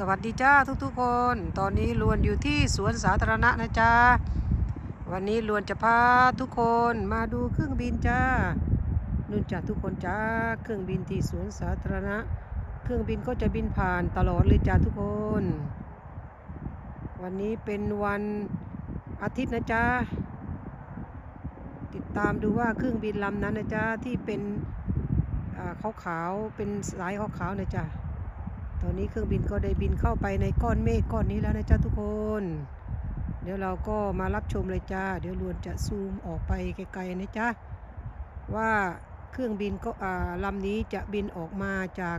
สวัสดีจ้าทุกๆคน ตอนนี้ลวนอยู่ที่สวนสาธารณะนะจ๊ะวันนี้ลวนจะพาทุกคนมาดูเครื่องบินจ้านุ่นจ้าทุกคนจ้าเครื่องบินที่สวนสาธารณะ เครื่องบินก็จะบินผ่านตลอดเลยจ้าทุกคน วันนี้เป็นวันอาทิตย์นะจ๊ะติดตามดูว่าเครื่องบินลำนั้นนะจ๊ะที่เป็นขาวขาวๆเป็นสายขาวขาวๆนะจ๊ะ ตอนนี้เครื่องบินก็ได้บินเข้าไปในก้อนเมฆก้อนนี้แล้วนะจ๊ะทุกคน เดี๋ยวเราก็มารับชมเลยจ้า เดี๋ยวลวนจะซูมออกไปไกลๆนะจ๊ะว่าเครื่องบินก็อ่าลำนี้จะบินออกมาจาก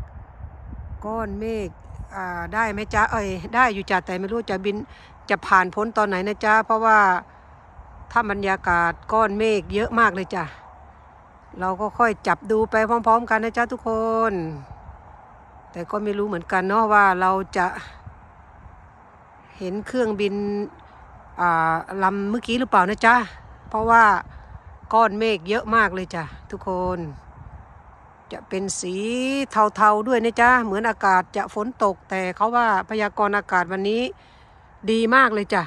ก้อนเมฆอ่าได้ไหมจ๊ะเอ้ยได้อยู่จ้ะแต่ไม่รู้จะบินจะผ่านพ้นตอนไหนนะจ๊ะเพราะว่าถ้าบรรยากาศก้อนเมฆเยอะมากเลยจ้ะเราก็ค่อยจับดูไปพร้อม ๆ กันนะจ๊ะทุกคน แต่ก็ไม่รู้เหมือนกันเนาะว่าเราจะเห็นเครื่องบินลำเมื่อกี้หรือเปล่านะจ๊ะ เพราะว่าก้อนเมฆเยอะมากเลยจ้ะทุกคน จะเป็นสีเทาๆด้วยนะจ๊ะ เหมือนอากาศจะฝนตก แต่เขาว่าพยากรณ์อากาศวันนี้ดีมากเลยจ้ะ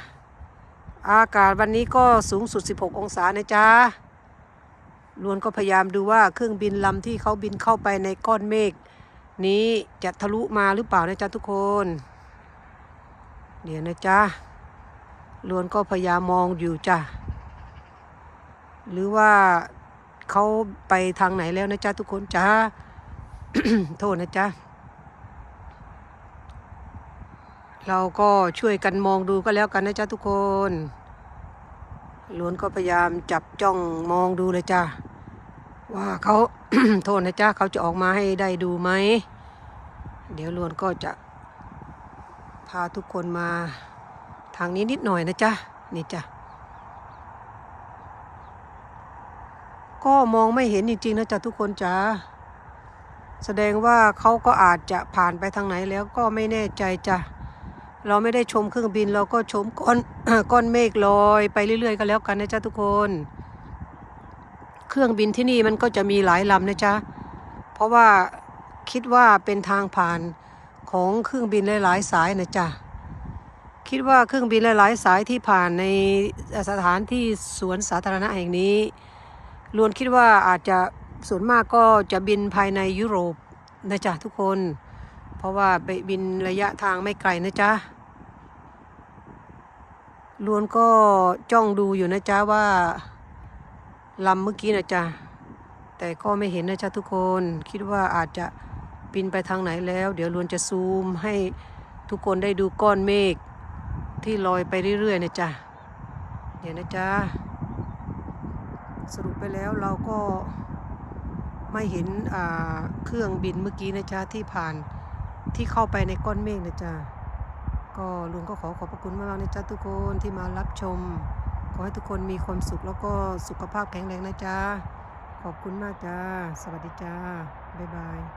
อากาศวันนี้ก็สูงสุด 16 องศานะจ๊ะลวนก็พยายามดูว่าเครื่องบินลำที่เขาบินเข้าไปในก้อนเมฆ นี้จะทะลุมาหรือเปล่านะจ๊ะทุกคน เดี๋ยวนะจ๊ะลวนก็พยายามมองอยู่จ้ะ หรือว่าเขาไปทางไหนแล้วนะจ๊ะทุกคนจ้าโทษนะจ๊ะ เราก็ช่วยกันมองดูก็แล้วกันนะจ๊ะทุกคนลวนก็พยายามจับจ้องมองดูเลยจ้ะ ว่าเขา โทษนะจ๊ะเขาจะออกมาให้ได้ดูไหม เดี๋ยวลวนก็จะ พาทุกคนมาทางนี้นิดหน่อยนะจ๊ะ นี่จ้ะ ก็มองไม่เห็นจริงๆนะจ๊ะทุกคนจ้าแสดงว่าเขาก็อาจจะผ่านไปทางไหนแล้วก็ไม่แน่ใจจ้ะ เราไม่ได้ชมเครื่องบินเราก็ชมก้อนก้อนเมฆลอยไปเรื่อยๆ ก็แล้วกันนะจ๊ะทุกคน เครื่องบินที่นี่มันก็จะมีหลายลำนะจ๊ะ เพราะว่าคิดว่าเป็นทางผ่านของเครื่องบินหลายๆสายนะจ๊ะ คิดว่าเครื่องบินหลายๆสายที่ผ่านในสถานที่สวนสาธารณะแห่งนี้ล้วนคิดว่าอาจจะส่วนมากก็จะบินภายในยุโรปนะจ๊ะทุกคน เพราะว่าไปบินระยะทางไม่ไกลนะจ๊ะล้วนก็จ้องดูอยู่นะจ๊ะว่า ลำเมื่อกี้นะจ๊ะแต่ก็ไม่เห็นนะจ๊ะทุกคนคิดว่าอาจจะบินไปทางไหนแล้ว เดี๋ยวลวนจะซูมให้ทุกคนได้ดูก้อนเมฆที่ลอยไปเรื่อยๆนะจ๊ะเดี๋ยวนะจ๊ะสรุปไปแล้วเราก็ไม่เห็นอ่าเครื่องบินเมื่อกี้นะจ๊ะที่ผ่านที่เข้าไปในก้อนเมฆนะจ๊ะก็ลุงก็ขอขอบพระคุณมากๆนะจ๊ะทุกคนที่มารับชม ขอให้ทุกคนมีความสุขแล้วก็สุขภาพแข็งแรงนะจ๊ะ ขอบคุณมากจ้า สวัสดีจ้า บ๊ายบาย